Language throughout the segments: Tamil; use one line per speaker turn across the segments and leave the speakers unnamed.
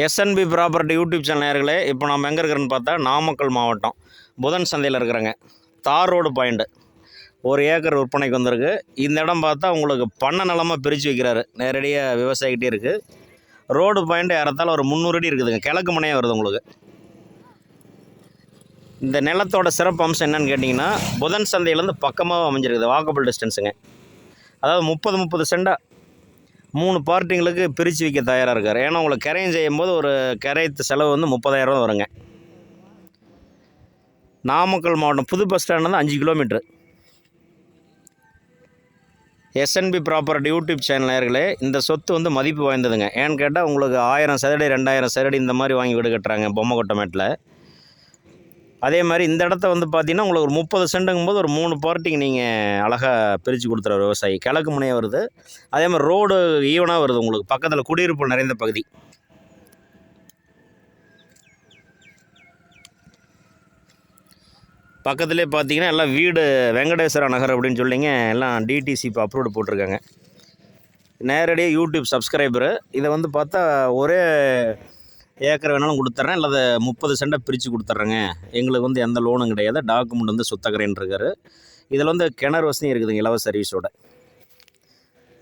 எஸ்என்பி ப்ராப்பர்ட்டி யூடியூப் சேனல் நேர்களே இப்போ நம்ம எங்கே இருக்கிறேன்னு பார்த்தா நாமக்கல் மாவட்டம். புதன் சந்தையில் இருக்கிறேங்க. தார் ரோடு பாயிண்ட்டு ஒரு ஏக்கர் விற்பனைக்கு வந்திருக்கு. இந்த இடம் பார்த்தா உங்களுக்கு பண்ண நிலமாக பிரித்து வைக்கிறாரு. நேரடியாக விவசாயிகிட்டே இருக்குது ரோடு பாயிண்ட் ஏறத்தால் ஒரு முந்நூறு அடி இருக்குதுங்க. கிழக்கு முனையாக வருது உங்களுக்கு. இந்த நிலத்தோட சிறப்பு அம்சம் என்னன்னு கேட்டிங்கன்னா புதன் சந்தையிலேருந்து பக்கமாக அமைஞ்சிருக்குது. வாக்கபிள் டிஸ்டன்ஸுங்க அதாவது முப்பது முப்பது சென்டாக மூணு பார்ட்டிங்களுக்கு பிரித்து வைக்க தயாராக இருக்கார். ஏன்னா உங்களை கரையம் செய்யும்போது ஒரு கரைத்து செலவு வந்து முப்பதாயிரம் வருங்க. நாமக்கல் மாவட்டம் புது பஸ் ஸ்டாண்ட் வந்து அஞ்சு kilometre SNB property YouTube channel இந்த சொத்து வந்து மதிப்பு வாய்ந்ததுங்க. ஏன்னு கேட்டால் உங்களுக்கு ஆயிரம் சதுரடி ரெண்டாயிரம் சதுரடி இந்த மாதிரி வாங்கி வீடு கட்டுறாங்க பொம்மை கொட்டமேட்டில் அதே மாதிரி இந்த இடத்த வந்து பார்த்தீங்கன்னா உங்களுக்கு ஒரு முப்பது சென்ட்டுங்கும் போது ஒரு மூணு பார்ட்டிக்கு நீங்கள் அழகாக பிரித்து கொடுத்துற விவசாயி. கிழக்கு முனையாக வருது. அதே மாதிரி ரோடு ஈவனாக வருது உங்களுக்கு. பக்கத்தில் குடியிருப்பு நிறைந்த பகுதி. பக்கத்துலேயே பார்த்தீங்கன்னா எல்லாம் வீடு வெங்கடேஸ்வர நகர் அப்படின்னு சொல்லிங்க எல்லாம் டிடிசி இப்போ அப்ரூவ்டு போட்டிருக்காங்க. நேரடியாக யூடியூப் சப்ஸ்கிரைபரு இதை வந்து பார்த்தா ஒரே ஏக்கர் வேணாலும் கொடுத்துட்றேன் இல்லை முப்பது சென்டை பிரித்து கொடுத்துட்றேங்க எங்களுக்கு வந்து எந்த லோனும் கிடையாது. டாக்குமெண்ட் வந்து சுத்தகரேன்னு இருக்காரு. இதில் வந்து கிணறு வசதியும் இருக்குதுங்க இலவச சர்வீஸோட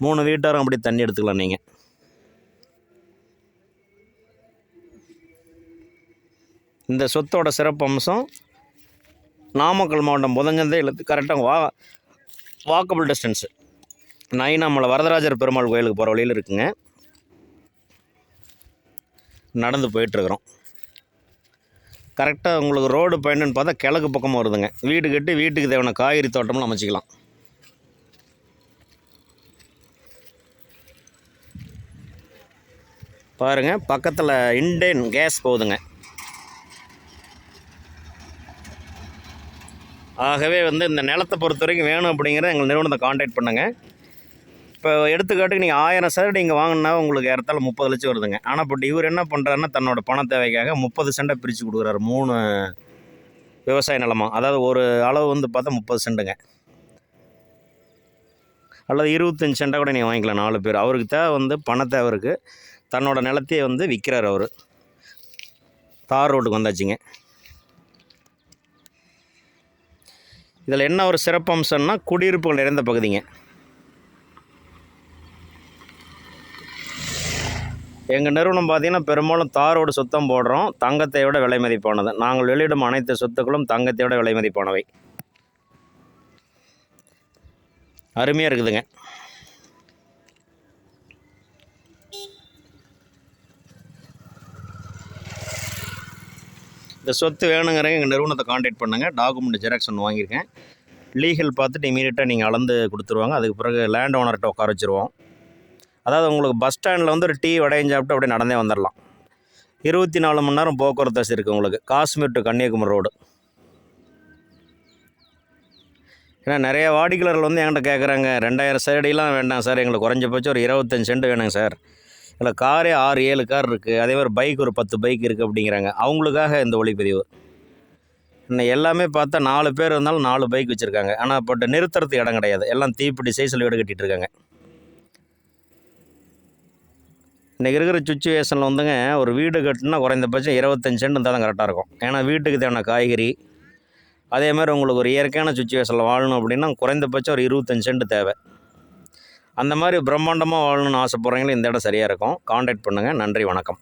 மூணு வீட்டாரும் அப்படி தண்ணி எடுத்துக்கலாம் நீங்கள் இந்த சொத்தோட சிறப்பு அம்சம் நாமக்கல் மாவட்டம் புதஞ்சந்தையிலேருந்து கரெக்டாக வா வாக்கபிள் டிஸ்டன்ஸு நைனாமலை வரதராஜர் பெருமாள் கோயிலுக்கு போகிற வழியில் இருக்குங்க. நடந்து போயிட்டுருக்குறோம். கரெக்டாக உங்களுக்கு ரோடு பயணம்னு பார்த்தா கிழக்கு பக்கம் வருதுங்க. வீடு கட்டி வீட்டுக்கு தேவையான காய்கறி தோட்டம்லாம் அமைச்சிக்கலாம். பாருங்கள் பக்கத்தில் இண்டேன் கேஸ் போகுதுங்க. ஆகவே வந்து இந்த நிலத்தை பொறுத்த வரைக்கும் வேணும் அப்படிங்கிற எங்கள் நிறுவனத்தை காண்டாக்ட் பண்ணுங்கள் இப்போ எடுத்துக்காட்டுக்கு நீங்கள் ஆயிரம் சதுரடி நீங்கள் வாங்கினா உங்களுக்கு ஏறத்தால் முப்பது லட்சம் வருதுங்க. ஆனால் பட் இவர் என்ன பண்ணுறாருன்னா தன்னோட பண தேவைக்காக முப்பது சென்டை பிரித்து கொடுக்குறாரு. மூணு விவசாய நிலமாக அதாவது ஒரு அளவு வந்து பார்த்தா முப்பது சென்ட்டுங்க அல்லது இருபத்தஞ்சி சென்டாக கூட நீங்கள் வாங்கிக்கலாம் நாலு பேர். அவருக்கு தேவை வந்து பண தேவை இருக்குது தன்னோட நிலத்தையே வந்து விற்கிறார் அவர். தார் ரோட்டுக்கு வந்தாச்சுங்க. இதில் என்ன ஒரு சிறப்பம்சம்னா குடியிருப்புகள் நிறைந்த பகுதிங்க. எங்கள் நிறுவனம் பார்த்தீங்கன்னா பெரும்பாலும் தாரோடு சுத்தம் போடுறோம். தங்கத்தை விட விலை மதிப்பானது. நாங்கள் வெளியிடும் அனைத்து சொத்துக்களும் தங்கத்தை விட விலை மதிப்பானவை. அருமையாக இருக்குதுங்க. இந்த சொத்து வேணுங்கிறவங்க எங்கள் நிறுவனத்தை காண்டாக்ட் பண்ணுங்கள் டாக்குமெண்ட் ஜெராக்ஸ் ஒன்று வாங்கியிருக்கேன். லீகல் பார்த்துட்டு இமீடியட்டாக நீங்கள் அளந்து கொடுத்துருவாங்க. அதுக்கு பிறகு லேண்ட் ஓனர்கிட்ட உட்கார வச்சுருவோம். அதாவது உங்களுக்கு பஸ் ஸ்டாண்டில் வந்து ஒரு டீ வடையும் சாப்பிட்டு அப்படியே நடந்தே வந்துடலாம் இருபத்தி நாலு மணி நேரம் போக்குவரத்து வசதி இருக்குது உங்களுக்கு. காஷ்மீர் டு கன்னியாகுமரி ரோடு ஏன்னா நிறைய வாடிக்கையாளர்கள் வந்து என்கிட்ட கேட்குறாங்க ரெண்டாயிரம் சரடிலாம் வேண்டாம் சார் எங்களுக்கு குறைஞ்சபட்சம் ஒரு இருபத்தஞ்சு சென்ட் வேணுங்க சார். இல்லை காரே ஆறு ஏழு கார் இருக்குது அதே மாதிரி பைக் ஒரு பத்து பைக் இருக்குது அப்படிங்கிறாங்க. அவங்களுக்காக இந்த ஒளிப்பதிவு. இன்னும் எல்லாமே பார்த்தா நாலு பேர் இருந்தாலும் நாலு பைக் வச்சுருக்காங்க. ஆனால் பட் நிறுத்துறதுக்கு இடம் கிடையாது. எல்லாம் தீப்பிடி சைஸில் வீடு கட்டிகிட்டு இருக்காங்க. இன்றைக்கி இருக்கிற சுச்சுவேஷனில் வந்துங்க ஒரு வீடு கட்டினா குறைந்தபட்சம் இருபத்தஞ்சு சென்ட் இருந்தால் தான் கரெக்டாக இருக்கும். ஏன்னா வீட்டுக்கு தேவையான காய்கறி அதே மாதிரி உங்களுக்கு ஒரு இயற்கையான சுச்சுவேஷனில் வாழணும் அப்படின்னா குறைந்தபட்சம் ஒரு இருபத்தஞ்சு சென்ட் தேவை. அந்த மாதிரி பிரம்மாண்டமாக வாழணும்னு ஆசைப்பட்றவங்களும் இந்த இடம் சரியாக இருக்கும். காண்டாக்ட் பண்ணுங்கள் நன்றி வணக்கம்.